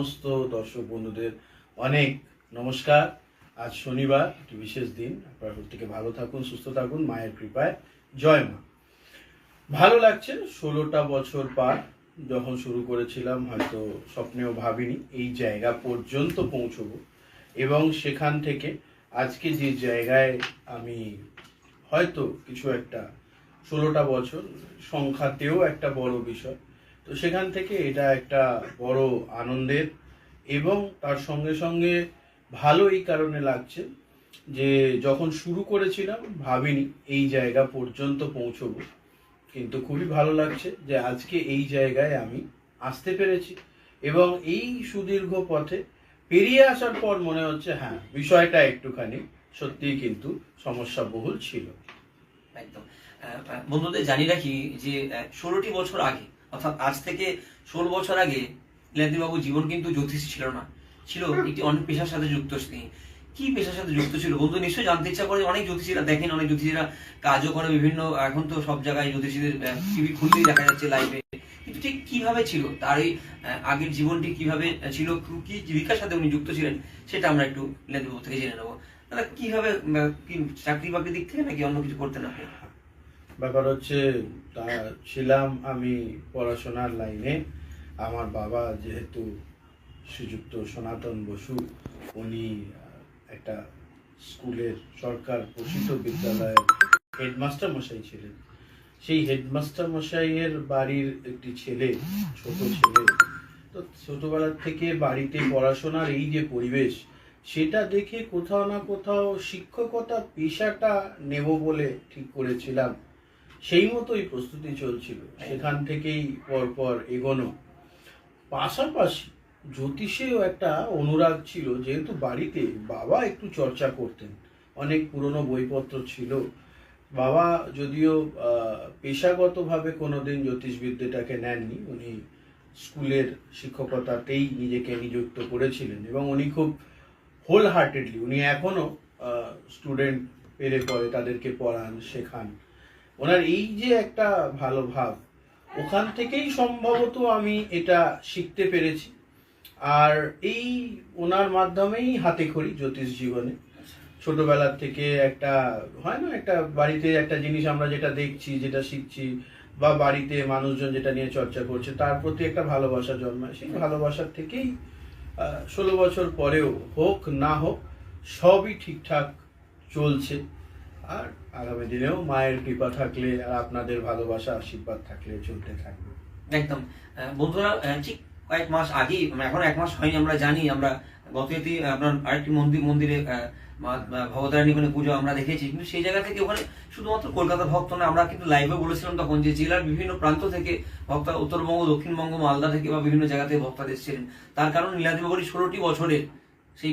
সমস্ত দর্শক বন্ধুদের অনেক নমস্কার। আজ শনিবার, একটি বিশেষ দিন। আপনারা প্রত্যেকে ভালো থাকুন, সুস্থ থাকুন, মায়ের কৃপায়। জয় মা। ভালো লাগছে, ষোলোটা বছর পার যখন শুরু করেছিলাম, হয়তো স্বপ্নেও ভাবিনি, এই জায়গা পর্যন্ত পৌঁছবো। এবং সেখান থেকে আজকে যে জায়গায় আমি হয়তো কিছু একটা, ষোলোটা বছর সংখ্যাতেও একটা বড় বিষয়। তো সেখান থেকে এটা একটা বড় আনন্দের এবং তার সঙ্গে সঙ্গে ভালো এই কারণে লাগছে যে যখন শুরু করেছিলাম, ভাবিনি এই জায়গা পর্যন্ত পৌঁছবো। কিন্তু খুবই ভালো লাগছে যে আজকে এই জায়গায় আমি আসতে পেরেছি এবং এই সুদীর্ঘ পথে পেরিয়ে আসার পর মনে হচ্ছে হ্যাঁ বিষয়টা একটুখানি সত্যিই কিন্তু সমস্যা বহুল ছিল। একদম। বন্ধুদের জানি রাখি যে ষোলোটি বছর আগে অর্থাৎ আজ থেকে ষোলো বছর আগে বাবু জীবন কিন্তু জ্যোতিষ ছিল না। ছিল একটি অনেক পেশার সাথে যুক্ত তিনি কি পেশার সাথে যুক্ত ছিল? বন্ধু নিশ্চয়ই জানতে ইচ্ছা করে অনেক জ্যোতিষীরা দেখেন, অনেক জ্যোতিষীরা কাজও করে বিভিন্ন, এখন তো সব জায়গায় জ্যোতিষীদের টিভি খুললেই দেখা যাচ্ছে লাইভে কিন্তু ঠিক কীভাবে ছিল? তার এই আগের জীবনটি কীভাবে ছিল? কি জীবিকার সাথে উনি যুক্ত ছিলেন? সেটা আমরা একটু লেন্দিবাবু থেকে জেনে নেব। দাদা, কীভাবে কি চাকরি বাকরি দিক থেকে নাকি অন্য কিছু করতেন আপনি ব্যাপার হচ্ছে ছিলাম আমি পড়াশোনার লাইনে। আমার বাবা যেহেতু শ্রীযুক্ত সনাতন বসু, উনি একটা স্কুলের সরকার পোষিত বিদ্যালয়ের হেডমাস্টার মশাই ছিলেন। সেই হেডমাস্টার মশাইয়ের বাড়ির একটি ছেলে, ছোট ছেলে, তো ছোটবেলার থেকে বাড়িতে পড়াশোনার এই যে পরিবেশ, সেটা দেখে কোথাও না কোথাও শিক্ষকতা পেশাটা নেব বলে ঠিক করেছিলাম। সেই মতোই প্রস্তুতি চলছিল। সেখান থেকেই পরপর এগোনো। পাশাপাশি জ্যোতিষেও একটা অনুরাগ ছিল যেহেতু বাড়িতে বাবা একটু চর্চা করতেন। অনেক পুরনো বইপত্র ছিল। বাবা যদিও পেশাগতভাবে কোনোদিন জ্যোতিষবিদ্যাটাকে নেননি উনি স্কুলের শিক্ষকতাতেই নিজেকে নিযুক্ত করেছিলেন এবং উনি খুব হোল হার্টেডলি উনি এখনও স্টুডেন্ট পেরে পরে তাদেরকে পড়ান শেখান। ওনার এই যে একটা ভালো ভাব, ওখান থেকেই সম্ভবত আমি এটা শিখতে পেরেছি। আর এই ওনার মাধ্যমেই হাতে খড়ি জ্যোতিষ জীবনে। ছোটবেলার থেকে একটা, হয় না, একটা বাড়িতে একটা জিনিস আমরা যেটা দেখছি, যেটা শিখছি, বা বাড়িতে মানুষজন যেটা নিয়ে চর্চা করছে, তার প্রতি একটা ভালোবাসা জন্মায়। সেই ভালোবাসার থেকেই ষোলো বছর পরেও হোক না হোক, সবই ঠিকঠাক চলছে। আর আগামী দিনেও মায়ের কৃপা থাকলে আর আপনাদের ভালোবাসা, আশীর্বাদ থাকলে চলতে থাকবে। একদম। বন্ধুরা ঠিক কয়েক মাস আগেই মানে এখন এক মাস হয়নি আমরা জানি, আমরা গত ইতি আপনার আরেকটি মন্দির, মন্দিরে ভবতারিণী ওখানে পুজো আমরা দেখেছি, কিন্তু সেই জায়গা থেকে ওখানে শুধুমাত্র কলকাতা ভক্ত না, আমরা কিন্তু লাইভে বলেছিলাম তখন যে জেলার বিভিন্ন প্রান্ত থেকে ভক্ত, উত্তরবঙ্গ, দক্ষিণবঙ্গ, মালদা থেকে বা বিভিন্ন জায়গা থেকে ভক্তরা এসেছিলেন। তার কারণ নীলাদিবাবুর ষোলোটি বছরের সেই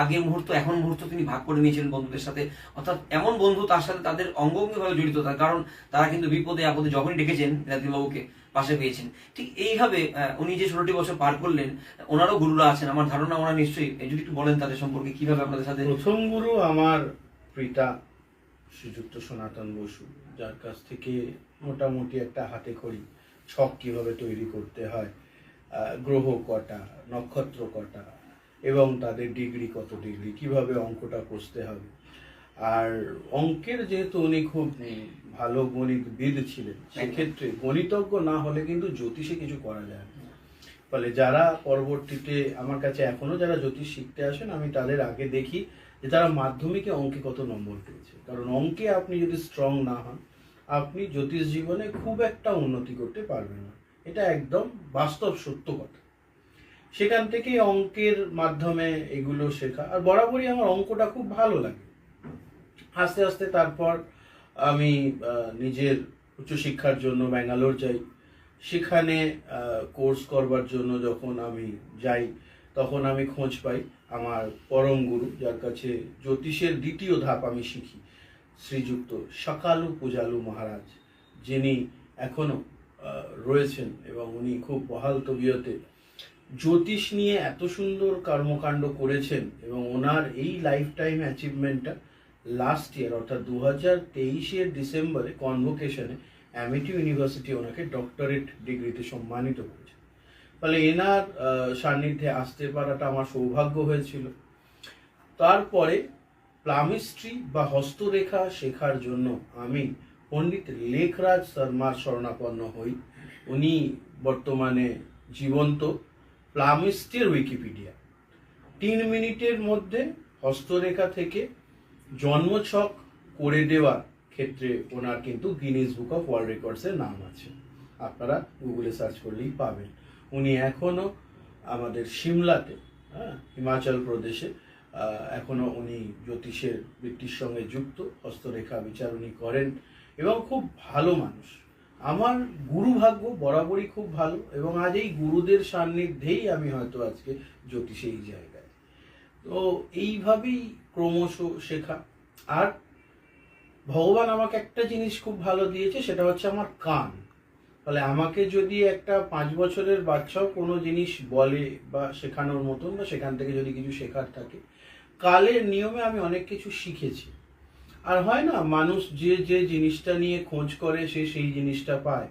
আগের মুহূর্ত, এখন মুহূর্ত তিনি ভাগ করে নিয়েছিলেন বন্ধুদের সাথে। অর্থাৎ এমন বন্ধু তার সাথে তাদের অঙ্গভঙ্গিভাবে জড়িত, তার কারণ তারা কিন্তু বিপদে আপদে যখনই ডেকেছেন নীলাদিবাবুকে পাশে পেয়েছেন। ঠিক এইভাবে উনি যে ষোলোটি বছর পার করলেন, ওনারও গুরুরা আছেন। আমার ধারণা ওনারা নিশ্চয়ই যদি একটু বলেন তাদের সম্পর্কে, কীভাবে আপনাদের সাথে প্রথম গুরু আমার পিতা শ্রীযুক্ত সনাতন বসু, যার কাছ থেকে মোটামুটি একটা হাতে খড়ি, ছক কীভাবে তৈরি করতে হয় গ্রহ কটা, নক্ষত্র কটা এবং তাদের ডিগ্রি কত ডিগ্রি কীভাবে অঙ্কটা কষতে হবে। আর অঙ্কের যেহেতু উনি খুব ভালো গণিতবিদ ছিলেন সেক্ষেত্রে গণিতজ্ঞ না হলে কিন্তু জ্যোতিষে কিছু করা যায় না। ফলে যারা পরবর্তীতে আমার কাছে এখনও যারা জ্যোতিষ শিখতে আসেন আমি তাদের আগে দেখি যে তারা মাধ্যমিকে অঙ্কে কত নম্বর পেয়েছে। কারণ অঙ্কে আপনি যদি স্ট্রং না হন আপনি জ্যোতিষ জীবনে খুব একটা উন্নতি করতে পারবেন না। এটা একদম বাস্তব সত্য কথা। সেখান থেকে অঙ্কের মাধ্যমে এগুলো শেখা। আর বরাবরই আমার অঙ্কটা খুব ভালো লাগে। আস্তে আস্তে তারপর আমি নিজের উচ্চশিক্ষার জন্য ব্যাঙ্গালোর যাই। সেখানে কোর্স করবার জন্য যখন আমি যাই তখন আমি খোঁজ পাই আমার পরম গুরু যার কাছে জ্যোতিষের দ্বিতীয় ধাপ আমি শিখি শ্রীযুক্ত সকালু পূজালু মহারাজ যিনি এখনও আহ, রয়েছেন এবং উনি খুব বহাল তবিয়তে জ্যোতিষ নিয়ে এত সুন্দর কর্মকাণ্ড করেছেন এবং ওনার এই লাইফ টাইম অ্যাচিভমেন্টটা লাস্ট ইয়ার অর্থাৎ দু হাজার তেইশের ডিসেম্বরে কনভোকেশনে অ্যামিটি ইউনিভার্সিটি ওনাকে ডক্টরেট ডিগ্রিতে সম্মানিত করেছে ফলে এনার সান্নিধ্যে আসতে পারাটা আমার সৌভাগ্য হয়েছিল। তারপরে প্লামিস্ট্রি বা হস্তরেখা শেখার জন্য আমি পণ্ডিত লেখরাজ শর্মার শরণাপন্ন হই। উনি বর্তমানে জীবন্ত প্লামিস্ট্রির উইকিপিডিয়া। তিন মিনিটের মধ্যে হস্তরেখা থেকে জন্মছক করে দেওয়ার ক্ষেত্রে ওনার কিন্তু গিনিস বুক অফ ওয়ার্ল্ড রেকর্ডসের নাম আছে। আপনারা গুগলে সার্চ করলেই পাবেন। উনি এখনও আমাদের সিমলাতে হ্যাঁ হিমাচল প্রদেশে আহ, এখনও উনি জ্যোতিষের বৃত্তির সঙ্গে যুক্ত হস্তরেখা বিচার উনি করেন এবং খুব ভালো মানুষ। আমার গুরু ভাগ্য বরাবরই খুব ভালো এবং আজ এই গুরুদের সান্নিধ্যেই আমি হয়তো আজকে জ্যোতিষে এই জায়গায়। তো এইভাবেই ক্রমশ শেখা। আর ভগবান আমাকে একটা জিনিস খুব ভালো দিয়েছে, সেটা হচ্ছে আমার কান। ফলে আমাকে যদি একটা পাঁচ বছরের বাচ্চাও কোনো জিনিস বলে বা শেখানোর মতন বা সেখান থেকে যদি কিছু শেখার থাকে, কালের নিয়মে আমি অনেক কিছু শিখেছি। আর হয় না মানুষ যে যে জিনিসটা নিয়ে খোঁজ করে সে সেই জিনিসটা পায়।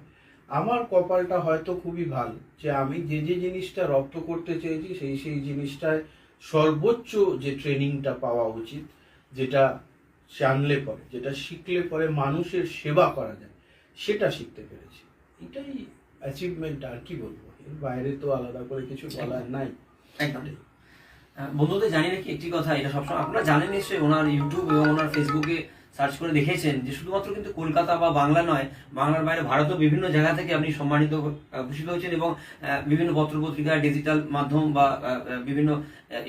আমার কপালটা হয়তো খুবই ভালো যে আমি যে যে জিনিসটা রপ্ত করতে চেয়েছি সেই সেই জিনিসটায় সর্বোচ্চ যে ট্রেনিংটা পাওয়া উচিত যেটা জানলে পরে যেটা শিখলে পরে মানুষের সেবা করা যায় সেটা শিখতে পেরেছি। এটাই অ্যাচিভমেন্ট আর কি বলব? এর বাইরে তো আলাদা করে কিছু বলার নাই। একদম। বন্ধুদের জানি নাকি একটি কথা, এটা সবসময় আপনারা জানেন নিশ্চয়ই, ওনার ইউটিউব এবং ওনার ফেসবুকে সার্চ করে দেখেছেন যে শুধুমাত্র কিন্তু কলকাতা বা বাংলা নয়, বাংলার বাইরে ভারতের বিভিন্ন জায়গা থেকে আপনি সম্মানিত ভূষিত হয়েছেন এবং বিভিন্ন পত্রপত্রিকা ডিজিটাল মাধ্যম বা বিভিন্ন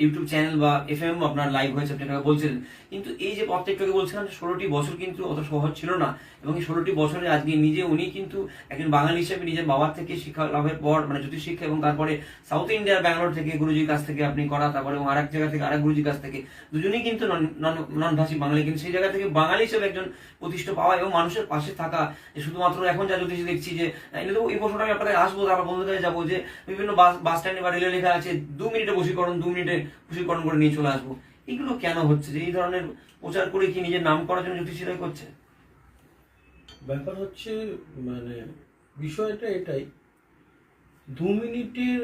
ইউটিউব চ্যানেল বা এফ এম আপনার লাইভ হয়েছে, আপনি বলছিলেন। কিন্তু এই যে প্রত্যেকটাকে বলছিলাম ষোলোটি বছর কিন্তু অত সহজ ছিল না। এবং এই ষোলোটি বছরে আজকে নিজে উনি কিন্তু একজন বাঙালি হিসেবে নিজের বাবার থেকে শিক্ষা লাভের পর মানে জ্যোতিষ শিক্ষা এবং তারপরে সাউথ ইন্ডিয়ার ব্যাঙ্গালোর থেকে গুরুজির কাছ থেকে আপনি করা, তারপরে এবং আরেক জায়গা থেকে আরেক গুরুজির কাছ থেকে, দুজনেই কিন্তু নন ভাষী বাঙালি। কিন্তু সেই জায়গা থেকে বাঙালি হিসেবে একজন প্রতিষ্ঠা পাওয়া এবং মানুষের পাশে থাকা, যে শুধুমাত্র এখন যা জ্যোতিষ দেখছি যে এই প্রশ্নটা আমি আপনাদের আসব আমার বন্ধুদের যাব যে, বিভিন্ন বাস বাস স্ট্যান্ডে বা রেলে লেখা আছে, দু মিনিটে বশীকরণ, দু মিনিটে বশীকরণ করে নিয়ে চলে আসব। এগুলো কেন হচ্ছে? যে এই ধরনের প্রচার করে কি নিজের নাম করার জন্য জ্যোতিষীরাই করছে? ব্যাপার হচ্ছে মানে বিষয়টা এটাই। দু মিনিটের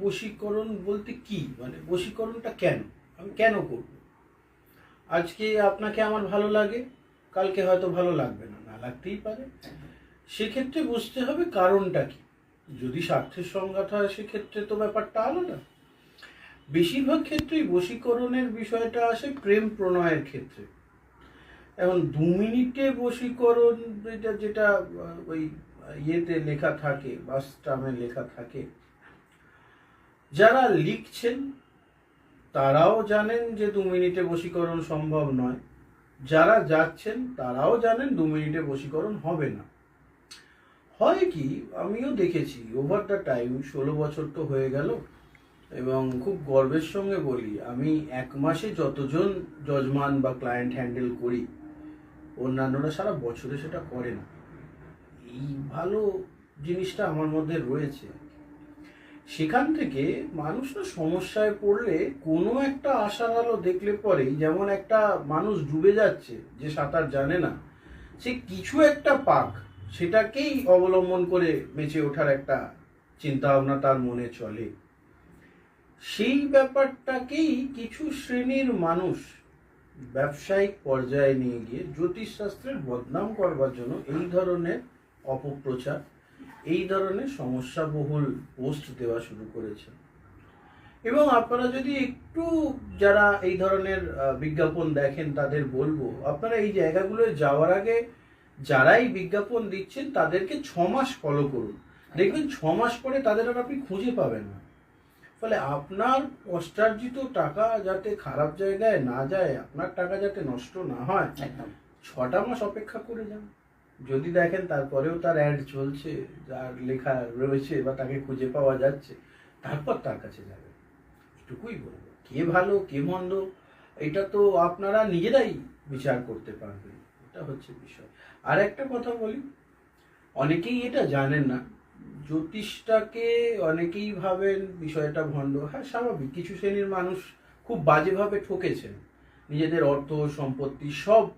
বশীকরণ বলতে কি? মানে বশীকরণটা কেন? আমি কেন করব? আজকে আপনাকে আমার ভালো লাগে, কালকে হয়তো ভালো লাগবে না। না লাগতেই পারে। সেক্ষেত্রে বুঝতে হবে কারণটা কি। যদি স্বার্থের হয়, সেক্ষেত্রে তো ব্যাপারটা আলাদা। বেশিরভাগ ক্ষেত্রেই বশীকরণের বিষয়টা আসে প্রেম প্রণয়ের ক্ষেত্রে। এখন দু মিনিটে বশীকরণ যেটা যেটা ওই ইয়েতে লেখা থাকে বাস বাসটামে লেখা থাকে, যারা লিখছেন, তারাও জানেন যে দু মিনিটে বশীকরণ সম্ভব নয়। যারা যাচ্ছেন, তারাও জানেন দু মিনিটে বশীকরণ হবে না। হয় কি, আমিও দেখেছি ওভার দ্য টাইম ষোলো বছর তো হয়ে গেল এবং খুব গর্বের সঙ্গে বলি, আমি এক মাসে যতজন জজমান বা ক্লায়েন্ট হ্যান্ডেল করি, অন্যান্যরা সারা বছরে সেটা করে না। এই ভালো জিনিসটা আমার মধ্যে রয়েছে। সেখান থেকে মানুষ না সমস্যায় পড়লে কোনো একটা আশার আলো দেখলে পরেই যেমন একটা মানুষ ডুবে যাচ্ছে, যে সাঁতার জানে না, সে কিছু একটা পাক, সেটাকেই অবলম্বন করে বেঁচে ওঠার একটা চিন্তা ভাবনা তার মনে চলে। সেই ব্যাপারটাকেই কিছু শ্রেণির মানুষ ব্যবসায়িক পর্যায়ে নিয়ে গিয়ে জ্যোতিষশাস্ত্রের বদনাম করবার জন্য এই ধরনের অপপ্রচার, এই ধরনের সমস্যাবহুল পোস্ট দেওয়া শুরু করেছে। এবং আপনারা যদি একটু যারা এই ধরনের বিজ্ঞাপন দেখেন তাদের বলব, আপনারা এই জায়গাগুলোয় যাওয়ার আগে যারাই বিজ্ঞাপন দিচ্ছেন তাদেরকে ছ মাস ফলো করুন। দেখবেন ছ মাস পরে তাদের আর আপনি খুঁজে পাবেন না। ফলে আপনার কষ্টার্জিত টাকা যাতে খারাপ জায়গায় না যায় আপনার টাকা যাতে নষ্ট না হয় একদম। ছটা মাস অপেক্ষা করে যান। যদি দেখেন তারপরেও তার অ্যাড চলছে যার লেখা রয়েছে বা তাকে খুঁজে পাওয়া যাচ্ছে তারপর তার কাছে যাবে এটুকুই বলব। কে ভালো কে মন্দ এটা তো আপনারা নিজেরাই বিচার করতে পারবেন। এটা হচ্ছে বিষয়। আর একটা কথা বলি। অনেকেই এটা জানেন না জ্যোতিষটাকে অনেকেই ভাবেন বিষয়টা ভণ্ড। হ্যাঁ স্বাভাবিক। কিছু শ্রেণির মানুষ খুব বাজেভাবে ঠকেছেন। নিজেদের অর্থ সম্পত্তি সব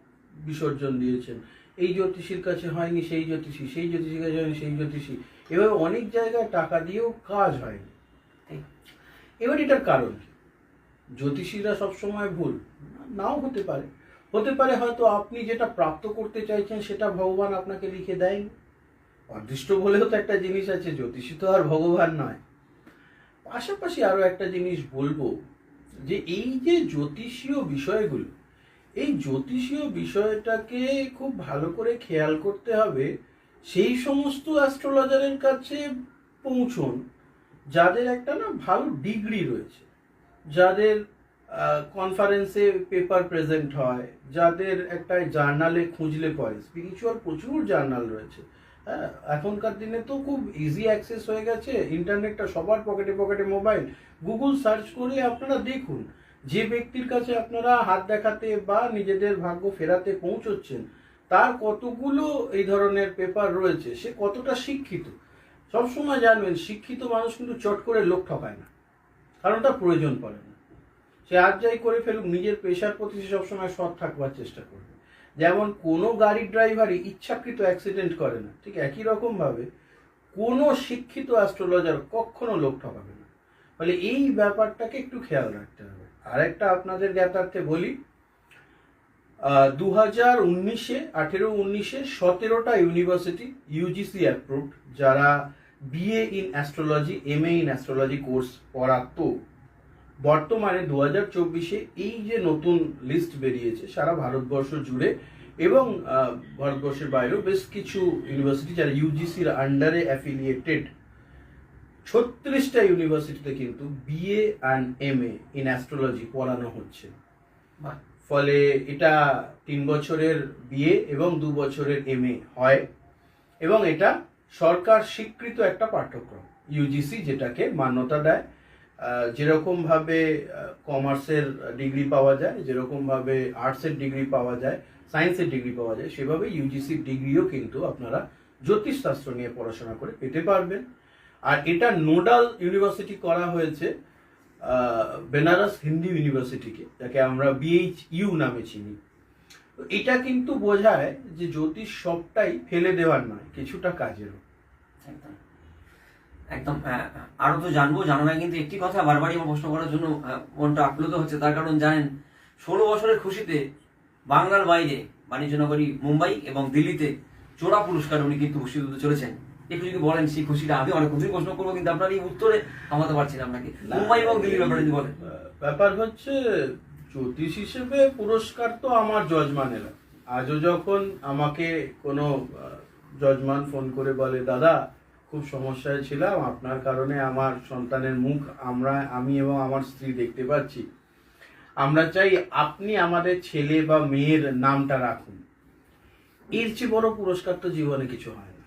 বিসর্জন দিয়েছেন। এই জ্যোতিষীর কাছে হয়নি সেই জ্যোতিষী সেই জ্যোতিষীর কাছে হয়নি সেই জ্যোতিষী। এভাবে অনেক জায়গায় টাকা দিয়েও কাজ হয়নি। এবার এটার কারণ কি? জ্যোতিষীরা সবসময় ভুল। নাও হতে পারে। হতে পারে হয়তো আপনি যেটা প্রাপ্ত করতে চাইছেন সেটা ভগবান আপনাকে লিখে দেয়নি। অদৃষ্ট বলেও তো একটা জিনিস আছে, জ্যোতিষী তো আর ভগবান নয়। পাশাপাশি আরও একটা জিনিস বলব যে এই যে জ্যোতিষীয় বিষয়গুলো, এই জ্যোতিষীয় বিষয়টাকে খুব ভালো করে খেয়াল করতে হবে। সেই সমস্ত অ্যাস্ট্রোলজারের কাছে পৌঁছন, যাদের একটা না ভালো ডিগ্রি রয়েছে। যাদের কনফারেন্সে পেপার প্রেজেন্ট হয়, যাদের একটা জার্নালে খুঁজলে পড়ে স্পিরিচুয়াল প্রচুর জার্নাল রয়েছে। হ্যাঁ এখনকার দিনে তো খুব ইজি অ্যাক্সেস হয়ে গেছে। ইন্টারনেটটা সবার পকেটে পকেটে মোবাইল গুগল সার্চ করে আপনারা দেখুন। যে ব্যক্তির কাছে আপনারা হাত দেখাতে বা নিজেদের ভাগ্য ফেরাতে পৌঁছচ্ছেন, তার কতগুলো এই ধরনের পেপার রয়েছে, সে কতটা শিক্ষিত? সবসময় জানবেন, শিক্ষিত মানুষ কিন্তু চট করে লোক ঠকায় না। কারণ তার প্রয়োজন পড়ে না। সে আর যাই করে ফেলুক, নিজের পেশার প্রতি সে সবসময় সৎ থাকবার চেষ্টা করবে। যেমন কোনো গাড়ির ড্রাইভারই ইচ্ছাকৃত অ্যাক্সিডেন্ট করে না, ঠিক একই রকমভাবে কোনো শিক্ষিত অ্যাস্ট্রোলজার কখনো লোক ঠকাবে না। ফলে এই ব্যাপারটাকে একটু খেয়াল রাখতে হবে। আরেকটা আপনাদের জ্ঞাতার্থে বলি দু হাজার উনিশে, আঠেরো উনিশে সতেরোটা ইউনিভার্সিটি ইউজিসি অ্যাপ্রুভড যারা BA in astrology M A in astrology course পড়াতো। বর্তমানে দু হাজার চব্বিশে এই যে নতুন লিস্ট বেরিয়েছে সারা ভারতবর্ষ জুড়ে এবং ভারতবর্ষের বাইরেও বেশ কিছু ইউনিভার্সিটি যারা ইউজিসির আন্ডারে অ্যাফিলিয়েটেড ছত্রিশটা ইউনিভার্সিটিতে কিন্তু BA and M A in astrology পড়ানো হচ্ছে। ফলে এটা তিন বছরের বিএ এবং দু বছরের এম এ হয় এবং এটা সরকার স্বীকৃত একটা পাঠ্যক্রম ইউজিসি যেটাকে মান্যতা দেয়। যেরকমভাবে কমার্সের ডিগ্রি পাওয়া যায় যেরকমভাবে আর্টসের ডিগ্রি পাওয়া যায় সায়েন্সের ডিগ্রি পাওয়া যায়, সেভাবে ইউজিসির ডিগ্রিও কিন্তু আপনারা জ্যোতিষশাস্ত্র নিয়ে পড়াশোনা করে পেতে পারবেন। আর এটা নোডাল ইউনিভার্সিটি করা হয়েছে বেনারস হিন্দি ইউনিভার্সিটিকে যাকে আমরা বিএইচ ইউ নামে চিনি। তো এটা কিন্তু বোঝায় যে জ্যোতিষ সবটাই ফেলে দেওয়ার নয়, কিছুটা কাজেরও। একদম আরও তো জানব জানার না কিন্তু একটি কথা বারবারই আমার প্রশ্ন করার জন্য মনটা আপ্লুত হচ্ছে। তার কারণ জানেন ষোলো বছরের খুশিতে বাংলার বাইরে বাণিজ্যনগরী মুম্বাই এবং দিল্লিতে চোরা পুরস্কার উনি কিন্তু ভূষিত চলেছেন। একটু যদি বলেন সেই খুশিটা আমি অনেক কঠিন প্রশ্ন করব কিন্তু আপনার এই উত্তরে থামাতে পারছি না আপনাকে। মুম্বাই এবং দিল্লির ব্যাপারে যদি বলেন। ব্যাপার হচ্ছে জ্যোতিষ হিসেবে পুরস্কার তো আমার জজমানেরা আজও যখন আমাকে কোনো জজমান ফোন করে বলে দাদা খুব সমস্যায় ছিলাম। আপনার কারণে আমার সন্তানের মুখ আমরা, আমি এবং আমার স্ত্রী দেখতে পাচ্ছি। আমরা চাই আপনি আমাদের ছেলে বা মেয়ের নামটা রাখুন। এর চেয়ে বড় পুরস্কার তো জীবনে কিছু হয় না।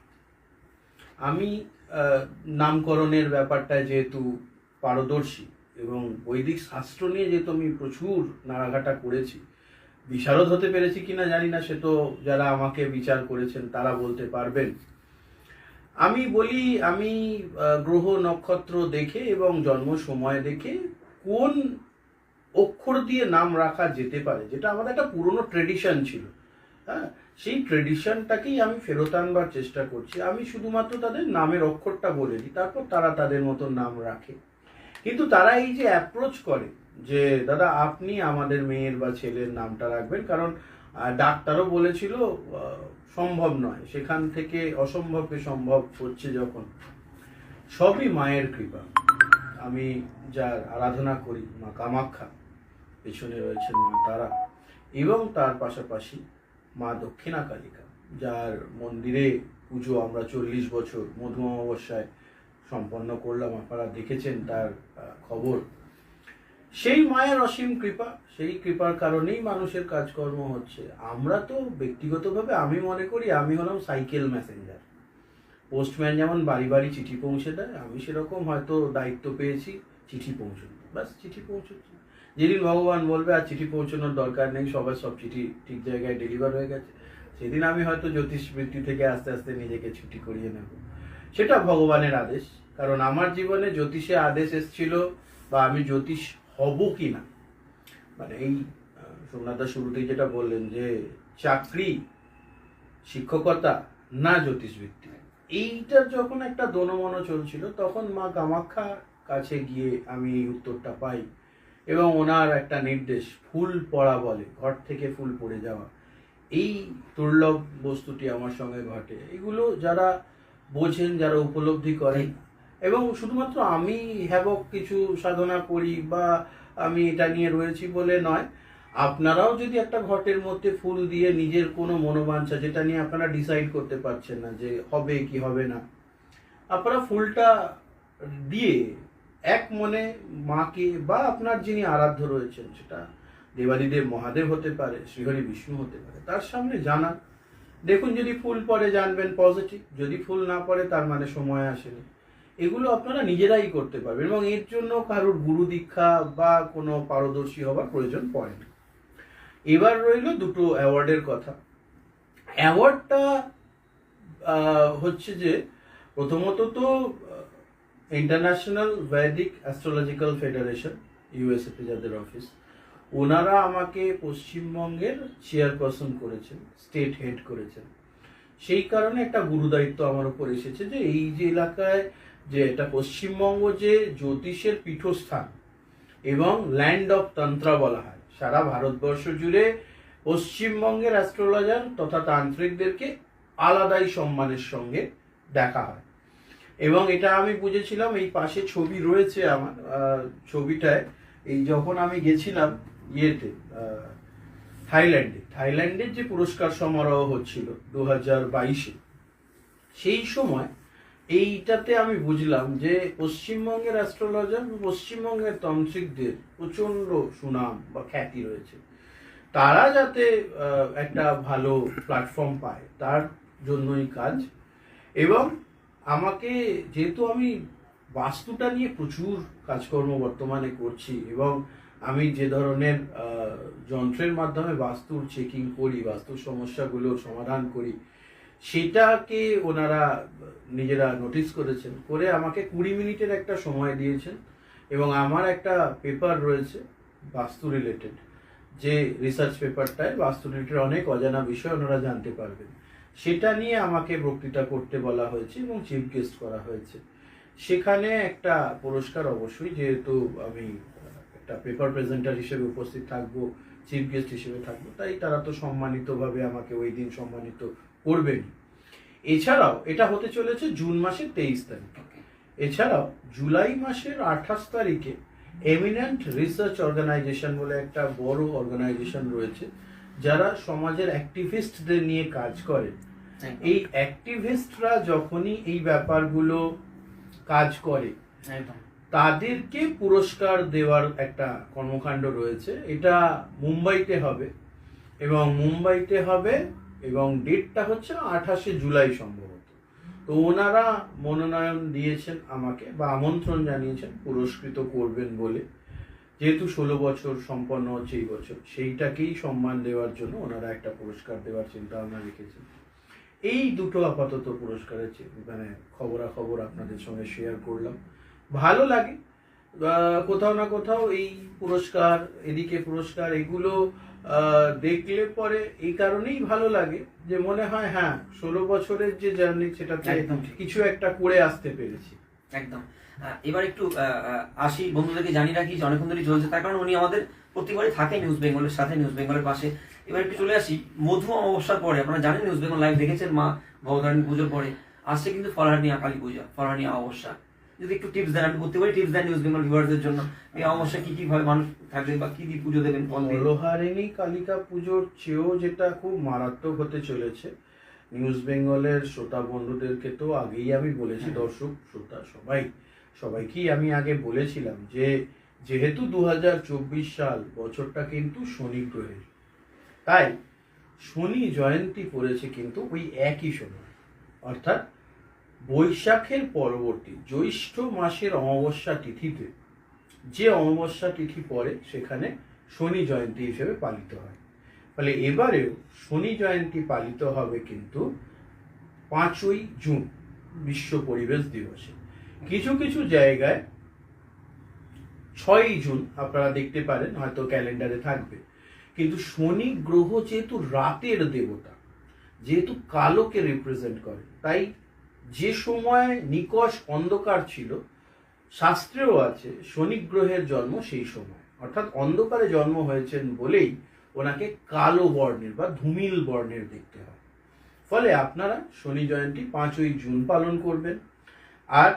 আমি নামকরণের ব্যাপারটা যেহেতু পারদর্শী এবং বৈদিক শাস্ত্র নিয়ে যেহেতু আমি প্রচুর নাড়াঘাটা করেছি, বিশারদ হতে পেরেছি কিনা জানি না, সে তো যারা আমাকে বিচার করেছেন তারা বলতে পারবেন। আমি বলি, আমি গ্রহ নক্ষত্র দেখে এবং জন্ম সময় দেখে কোন অক্ষর দিয়ে নাম রাখা যেতে পারে, যেটা আমাদের একটা পুরনো ট্রেডিশন ছিল। হ্যাঁ? সেই ট্রেডিশনটাকেই আমি ফেরত আনবার চেষ্টা করছি। আমি শুধুমাত্র তাদের নামের অক্ষরটা বলে দিই, তারপর তারা তাদের মতো নাম রাখে। কিন্তু তারা এই যে অ্যাপ্রোচ করে যে, দাদা, আপনি আমাদের মেয়ের বা ছেলের নামটা রাখবেন। কারণ ডাক্তারও বলেছিল সম্ভব নয়। সেখান থেকে অসম্ভবকে সম্ভব হচ্ছে যখন। সবই মায়ের কৃপা। আমি যার আরাধনা করি, মা কামাখ্যা, পেছনে রয়েছেন মা তারা, এবং তার পাশাপাশি মা দক্ষিণা কালিকা যার মন্দিরে পুজো আমরা চল্লিশ বছর মধু অমাবস্যায় সম্পন্ন করলাম। আপনারা দেখেছেন তার খবর। সেই মায়ের অসীম কৃপা, সেই কৃপার কারণেই মানুষের কাজকর্ম হচ্ছে। আমরা তো ব্যক্তিগতভাবে আমি মনে করি, আমি হলাম সাইকেল মেসেঞ্জার পোস্টম্যান যেমন বাড়ি বাড়ি চিঠি পৌঁছে দেয়, আমি সেরকম হয়তো দায়িত্ব পেয়েছি, চিঠি পৌঁছানো ব্যাস, চিঠি পৌঁছচ্ছে। যেদিন ভগবান বলবে, আর চিঠি পৌঁছানোর দরকার নেই, সবার সব চিঠি ঠিক জায়গায় ডেলিভার হয়ে গেছে। সেদিন আমি হয়তো জ্যোতিষ বৃত্তি থেকে আস্তে আস্তে নিজেকে ছুটি করিয়ে নেব। সেটা ভগবানের আদেশ। কারণ আমার জীবনে জ্যোতিষে আদেশ এসেছিল বা আমি জ্যোতিষ হব কি না মানে এই সোমনাথদা শুরুতেই যেটা বললেন যে, চাকরি, শিক্ষকতা, না জ্যোতিষবৃত্তি। এইটার যখন একটা দনমন চলছিল, তখন মা কামাখ্যা কাছে গিয়ে আমি এই উত্তরটা পাই এবং ওনার একটা নির্দেশ, ফুল পড়া বলে, ঘর থেকে ফুল পড়ে যাওয়া। এই দুর্লভ বস্তুটি আমার সঙ্গে ঘটে। এগুলো যারা বোঝেন, যারা উপলব্ধি করেন এবং শুধুমাত্র আমি হ্যাবক কিছু সাধনা করি বা আমি এটা নিয়ে রয়েছি বলে নয়, আপনারাও যদি একটা ঘটের মধ্যে ফুল দিয়ে নিজের কোনো মনোবাঞ্ছা যেটা নিয়ে আপনারা ডিসাইড করতে পারছেন না যে হবে কি হবে না, আপনারা ফুলটা দিয়ে এক মনে মাকে বা আপনার যিনি আরাধ্য রয়েছেন সেটা দেবাদিদেব মহাদেব হতে পারে, শ্রীহরি বিষ্ণু হতে পারে, তার সামনে জানান। দেখুন যদি ফুল পরে জানবেন পজিটিভ যদি ফুল না পড়ে তার মানে সময় আসেনি। এগুলো আপনারা নিজেরাই করতে পারবেন এবং এর জন্য কারোর গুরু দীক্ষা বা কোনো পারদর্শী হবার প্রয়োজন পড়ে না। এবার রইল দুটো অ্যাওয়ার্ডের কথা। অ্যাওয়ার্ডটা হচ্ছে যে প্রথমত তো ইন্টারন্যাশনাল ভেদিক অ্যাস্ট্রোলজিক্যাল ফেডারেশন ইউএসএতে যাদের অফিস ওনারা আমাকে পশ্চিমবঙ্গের চেয়ারপারসন করেছেন স্টেট হেড করেছেন। সেই কারণে একটা গুরুদায়িত্ব আমার উপর এসেছে যে এই যে এলাকায় যে এটা পশ্চিমবঙ্গ যে জ্যোতিষের পীঠস্থান এবং ল্যান্ড অফ তন্ত্রা বলা হয়। সারা ভারতবর্ষ জুড়ে পশ্চিমবঙ্গের অ্যাস্ট্রোলজার তথা তান্ত্রিকদেরকে আলাদাই সম্মানের সঙ্গে দেখা হয়। এবং এটা আমি বুঝেছিলাম, এই পাশে ছবি রয়েছে আমার ছবিটায়। এই যখন আমি গেছিলাম ইয়েতে থাইল্যান্ডে, থাইল্যান্ডের যে পুরস্কার সমারোহ হচ্ছিল দু হাজার বাইশে, সেই সময় এইটাতে আমি বুঝলাম যে পশ্চিমবঙ্গের অ্যাস্ট্রোলজার পশ্চিমবঙ্গের তান্ত্রিকদের প্রচণ্ড সুনাম বা খ্যাতি রয়েছে। তারা যাতে একটা ভালো প্ল্যাটফর্ম পায়, তার জন্যই কাজ। এবং আমাকে যেহেতু আমি বাস্তুটা নিয়ে প্রচুর কাজকর্ম বর্তমানে করছি এবং আমি যে ধরনের যন্ত্রের মাধ্যমে বাস্তুর চেকিং করি, বাস্তুর সমস্যাগুলোর সমাধান করি সেটাকে ওনারা নিজেরা নোটিস করেছেন? করে আমাকে কুড়ি মিনিটের একটা সময় দিয়েছেন এবং আমার একটা পেপার রয়েছে, বাস্তু রিলেটেড যে রিসার্চ পেপারটায় বাস্তু রিলেটেড অনেক অজানা বিষয় ওনারা জানতে পারবেন। সেটা নিয়ে আমাকে বক্তৃতা করতে বলা হয়েছে এবং চিফ গেস্ট করা হয়েছে। সেখানে একটা পুরস্কার অবশ্যই, যেহেতু আমি একটা পেপার প্রেজেন্টার হিসেবে উপস্থিত থাকব চিফ গেস্ট হিসেবে থাকব, তাই তারা তো সম্মানিতভাবে আমাকে ওই দিন সম্মানিত করবেন এছাড়াও এটা হতে চলেছে জুন মাসের তেইশ তারিখ। এছাড়াও জুলাই মাসের আঠাশ তারিখে এমিনেন্ট রিসার্চ অর্গানাইজেশন বলে একটা বড় অর্গানাইজেশন রয়েছে যারা সমাজের অ্যাক্টিভিস্টদের নিয়ে কাজ করে। এই অ্যাক্টিভিস্টরা যখনই এই ব্যাপারগুলো কাজ করে তাদেরকে পুরস্কার দেওয়ার একটা কর্মকাণ্ড রয়েছে। এটা মুম্বাইতে হবে এবং মুম্বাইতে হবে এবং ডেটটা হচ্ছে আঠাশে জুলাই সম্ভবত। তো ওনারা মনোনয়ন দিয়েছেন আমাকে বা আমন্ত্রণ জানিয়েছেন, পুরস্কৃত করবেন বলে। যেহেতু ষোলো বছর সম্পন্ন হচ্ছে এই বছর, সেইটাকেই সম্মান দেওয়ার জন্য ওনারা একটা পুরস্কার দেওয়ার চিন্তা ভাবনা রেখেছেন। এই দুটো আপাতত পুরস্কারের মানে খবরাখবর আপনাদের সঙ্গে শেয়ার করলাম। ভালো লাগে। কোথাও না কোথাও এই পুরস্কার, এদিকে পুরস্কার, এগুলো দেখলে পরে এই কারণেই ভালো লাগে যে মনে হয় হ্যাঁ ষোলো বছরের যে জার্নি সেটাতে কিছু একটা করে আসতে পেরেছি। একদম। এবার একটু আসি বন্ধুদেরকে জানিয়ে রাখি যে অনেকক্ষণ ধরে চলছে। তার কারণ উনি আমাদের প্রতিবারই থাকে নিউজ বেঙ্গলের সাথে নিউজ বেঙ্গলের পাশে। এবার একটু চলে আসি মধু অমাবস্যার পরে। আপনারা জানেন নিউজ বেঙ্গল লাইভ দেখেছেন মা ভবতারিণী পুজোর পরে। আসছে কিন্তু ফলহারণী কালী পূজা ফলহারণী অমাবস্যা। যদি একটু টিপস দেন আমি প্রত্যেকবারই টিপস দেন নিউজ বেঙ্গল ভিউয়ারদের জন্য। এই অমাবস্যা কি কি ভাবে মানুষ থাকবে বা কি দিয়ে পুজো দেবেন মলোহারিণী কালিকা পুজোর চেয়েও যেটা খুব মারাত্মক হতে চলেছে নিউজ বেঙ্গলের শ্রোতা বন্ধুদেরকে তো আগেই আমি বলেছি হ্যাঁ। দর্শক শ্রোতা সবাই সবাইকেই আমি আগে বলেছিলাম যে যেহেতু দু হাজার চব্বিশ সাল বছরটা কিন্তু শনি গ্রহের তাই শনি জয়ন্তী পড়েছে কিন্তু ওই একই সময়। অর্থাৎ বৈশাখের পরবর্তী জ্যৈষ্ঠ মাসের অমাবস্যা তিথিতে যে অমাবস্যা তিথি পড়ে, সেখানে শনি জয়ন্তী হিসেবে পালিত হয়। ফলে এবারেও শনি জয়ন্তী পালিত হবে কিন্তু পাঁচই জুন, বিশ্ব পরিবেশ দিবসে। কিছু কিছু জায়গায় ছয়ই জুন আপনারা দেখতে পারেন, হয়তো ক্যালেন্ডারে থাকবে। কিন্তু শনি গ্রহ যেহেতু রাতের দেবতা, যেহেতু কালোকে রিপ্রেজেন্ট করে, তাই যে সময় নিকষ অন্ধকার ছিল, শাস্ত্রেও আছে, শনি গ্রহের জন্ম সেই সময়। অর্থাৎ অন্ধকারে জন্ম হয়েছেন বলেই ওনাকে কালো বর্ণের বা ধুমিল বর্ণের দেখতে হয়। ফলে আপনারা শনি জয়ন্তী পাঁচই জুন পালন করবেন। আর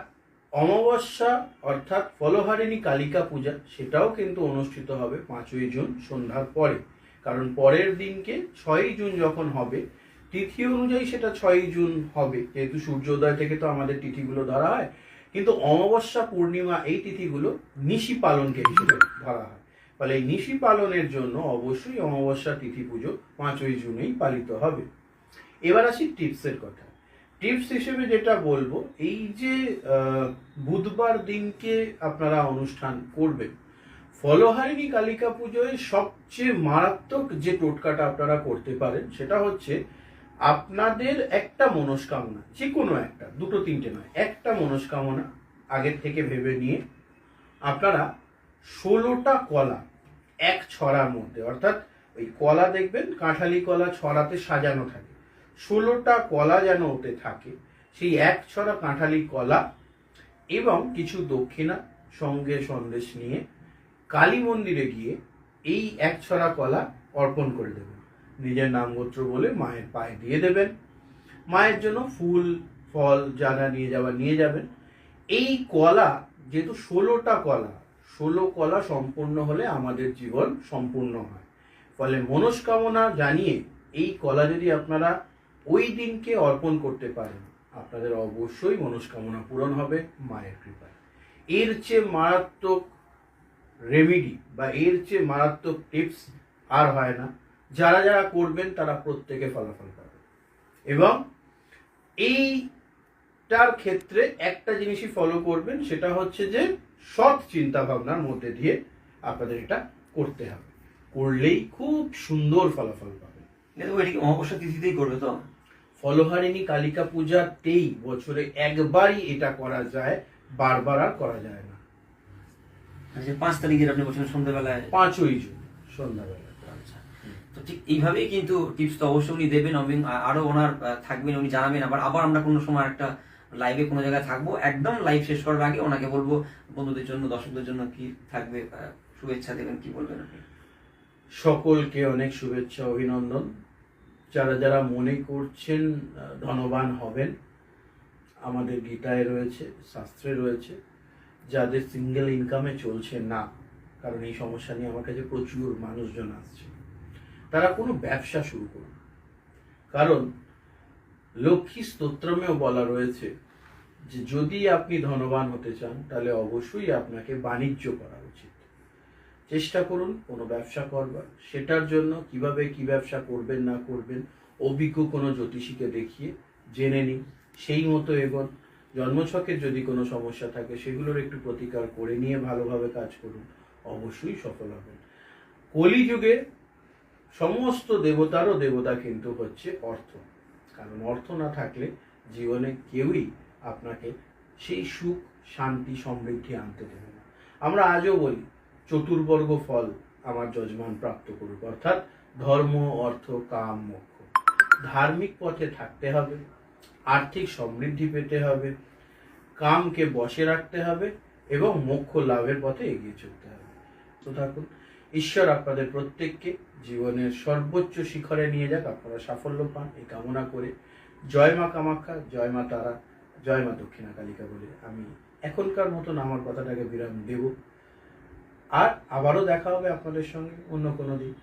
অমাবস্যা অর্থাৎ ফলহারিণী কালিকা পূজা, সেটাও কিন্তু অনুষ্ঠিত হবে পাঁচই জুন সন্ধ্যার পরে। কারণ পরের দিনকে ছয়ই জুন যখন হবে তিথি অনুযায়ী সেটা ছয়ই জুন হবে। যেহেতু সূর্যোদয় থেকে তো আমাদের তিথিগুলো ধরা হয়। কিন্তু অমাবস্যা, পূর্ণিমা এই তিথিগুলো নিশি পালনকে হিসেবে ধরা হয়। ফলে এই নিশি পালনের জন্য অবশ্যই অমাবস্যা তিথি পুজো পাঁচই জুনেই পালিত হবে। এবার আসি টিপসের কথা। টিপস হিসেবে যেটা বলব, এই যে বুধবার দিনকে আপনারা অনুষ্ঠান করবেন, ফলহারিণী কালিকা পুজোয় সবচেয়ে মারাত্মক যে টোটকাটা আপনারা করতে পারেন, সেটা হচ্ছে আপনাদের একটা মনস্কামনা যে কোনো একটা, দুটো, তিনটে নয়, একটা মনস্কামনা আগের থেকে ভেবে নিয়ে আপনারা ষোলোটা কলা এক ছড়ার মধ্যে, অর্থাৎ ওই কলা দেখবেন, কাঁঠালি কলা ছড়াতে সাজানো থাকে। ষোলোটা কলা যেন ওতে থাকে, সেই এক ছড়া কাঁঠালি কলা এবং কিছু দক্ষিণা সঙ্গে সন্দেশ নিয়ে কালী মন্দিরে গিয়ে এই এক ছড়া কলা অর্পণ করে দেবেন। নিজের নাম গোত্র বলে মায়ের পায়ে দিয়ে দেবেন। মায়ের জন্য ফুল, ফল যারা নিয়ে যাওয়া নিয়ে যাবেন। এই কলা, যেহেতু ষোলোটা কলা, ষোলো কলা সম্পূর্ণ হলে আমাদের জীবন সম্পূর্ণ হয়। ফলে মনস্কামনা জানিয়ে এই কলা যদি আপনারা ওই দিনকে অর্পণ করতে পারেন, আপনাদের অবশ্যই মনস্কামনা পূরণ হবে মায়ের কৃপায়। এর চেয়ে মারাত্মক রেমিডি বা এর চেয়ে মারাত্মক টিপস আর হয় না। যারা যারা করবেন তারা প্রত্যেকে ফলাফল পাবে এবং এইটার ক্ষেত্রে একটা জিনিসই ফলো করবেন সেটা হচ্ছে যে সৎ চিন্তা ভাবনার মধ্যে দিয়ে আপনাদের এটা করতে হবে। করলেই খুব সুন্দর ফলাফল পাবেন। কিন্তু এটি কি অমাবস্যা তিথিতেই করবে তো? ফলহারিণী কালিকা পূজাতেই বছরে একবারই এটা করা যায় বারবার আর করা যায় না। আচ্ছা পাঁচ তারিখের আপনি বলছেন সন্ধ্যাবেলায়। পাঁচই জুন সন্ধ্যাবেলা তো ঠিক এইভাবেই কিন্তু টিপস তো অবশ্যই উনি দেবেন এবং আ- আরও ওনার থাকবেন, উনি জানাবেন। আবার আবার আমরা কোনো সময় একটা লাইভে কোনো জায়গায় থাকব, একদম লাইভ শেষ করার আগে ওনাকে বলব, বন্ধুদের জন্য, দর্শকদের জন্য কি থাকবে শুভেচ্ছা দেবেন, কি বলবেন আপনি? সকলকে অনেক শুভেচ্ছা, অভিনন্দন। যারা যারা মনে করছেন ধনবান হবেন, আমাদের গীতায় রয়েছে, শাস্ত্রে রয়েছে, যাদের সিঙ্গেল ইনকামে চলছে না, কারণ এই সমস্যা নিয়ে আমার কাছে প্রচুর মানুষজন আসছে। তারা কোনো ব্যবসা শুরু করুন কারণ লক্ষ্মী স্তোত্রমেও বলা রয়েছে যে, যদি আপনি ধনবান হতে চান, তাহলে অবশ্যই আপনাকে বাণিজ্য করা উচিত। চেষ্টা করুন কোনো ব্যবসা করবার। সেটার জন্য কীভাবে কি ব্যবসা করবেন, না করবেন, অভিজ্ঞ কোনো জ্যোতিষীকে দেখিয়ে জেনে নিন। সেই মতো এগোন। জন্মছকের যদি কোনো সমস্যা থাকে, সেগুলোর একটু প্রতিকার করে নিয়ে ভালোভাবে কাজ করুন। অবশ্যই সফল হবেন। কলিযুগে সমস্ত দেবতারও দেবতা কিন্তু হচ্ছে অর্থ। কারণ অর্থ না থাকলে জীবনে কেউই আপনাকে সেই সুখ, শান্তি, সমৃদ্ধি আনতে দেবে না। আমরা আজও বলি, চতুর্বর্গ ফল আমার যজমান প্রাপ্ত করুক। অর্থাৎ ধর্ম, অর্থ, কাম, মোক্ষ। ধার্মিক পথে থাকতে হবে, আর্থিক সমৃদ্ধি পেতে হবে, কামকে বসে রাখতে হবে এবং মোক্ষ লাভের পথে এগিয়ে চলতে হবে। তো থাকুন ঈশ্বর আপনাদের প্রত্যেককে জীবনের সর্বোচ্চ শিখরে নিয়ে যাক, আপনারা সাফল্য পান, এই কামনা করে। জয় মা কামাখ্যা, জয় মা তারা, জয় মা দক্ষিণা কালিকা বলে আমি এখনকার মতন আমার কথাটাকে বিরাম দেব। আর আবারও দেখা হবে আপনাদের সঙ্গে অন্য কোনো দিন।